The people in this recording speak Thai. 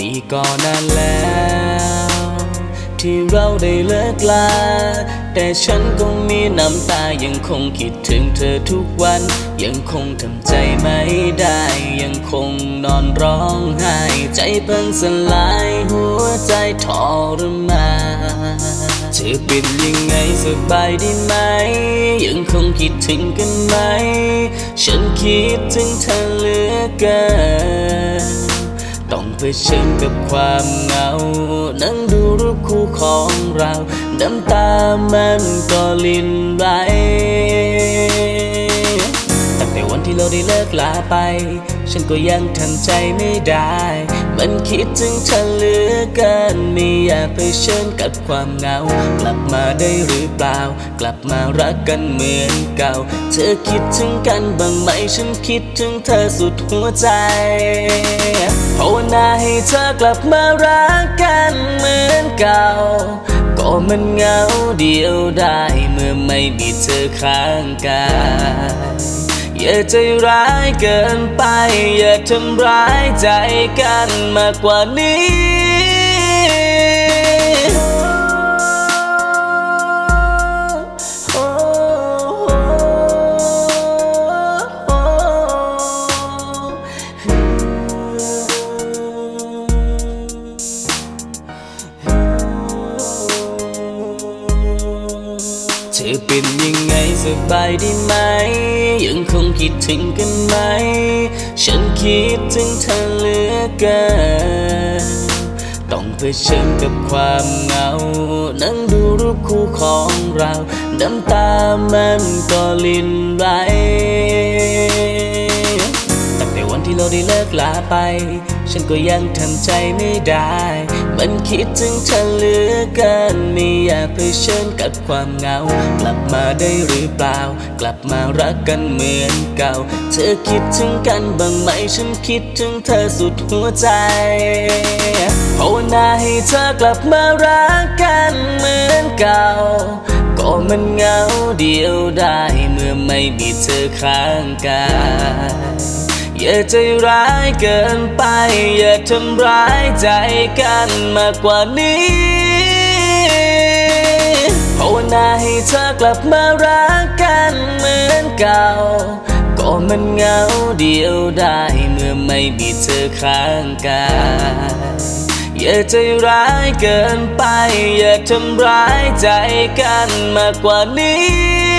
นี่ก็นานแล้ว ที่เราได้เลิกลา แต่ฉันก็มีน้ำตายังคงคิดถึงเธอทุกวัน ยังคงทำใจไม่ได้ ยังคงนอนร้องไห้ ใจเพิ่งสลายหัวใจทรมานเธอเป็นยังไงสบายดีไหม ยังคงคิดถึงกันไหม ฉันคิดถึงเธอเหลือเกิน ต้องเผชิญกับความเหงา นั่งดูรูปคู่ของเราน้ำตามันก็ลินไหล ได้เลิกลาไป ฉันก็ยังทำใจไม่ได้ มันคิดถึงเธอเหลือเกินไม่อยากเผชิญกับความเหงา กลับมาได้หรือเปล่า กลับมารักกันเหมือนเก่า เธอคิดถึงกันบ้างไหม ฉันคิดถึงเธอสุดหัวใจภาวนาให้เธอกลับมารักกันเหมือนเก่าก็มันเหงาเดียวได้เมื่อไม่มีเธอข้างกาย อย่าใจร้ายเกินไป อย่าทำร้ายใจกันมากกว่านี้ อเป็นยังไงสบายดีไหม ยังคงคิดถึงกันไหม ฉันคิดถึงเธอเหลือเกินต้องเผชิญกับความเหงา นั่งดูรูปคู่ของเราน้ำตามันก็ลินไหลตั้งแต่วันที่เราได้เลิกลาไป ฉันก็ยังทำใจไม่ได้ คิดถึงเธอเหลือเกินไม่อยากเผชิญกับความเหงา กลับมาได้หรือเปล่า กลับมารักกันเหมือนเก่า เธอคิดถึงกันบ้างไหมฉันคิดถึงเธอสุดหัวใจภาวนาให้เธอกลับมารักกันเหมือนเก่า ก็มันเหงาเดียวได้เมื่อไม่มีเธอข้างกาย อย่าใจร้ายเกินไป อย่าทำร้ายใจกันมากกว่านี้ภาวนาให้เธอกลับมารักกันเหมือนเก่า ก็มันเหงาเดียวได้เมื่อไม่มีเธอข้างกายอย่าใจร้ายเกินไป อย่าทำร้ายใจกันมากกว่านี้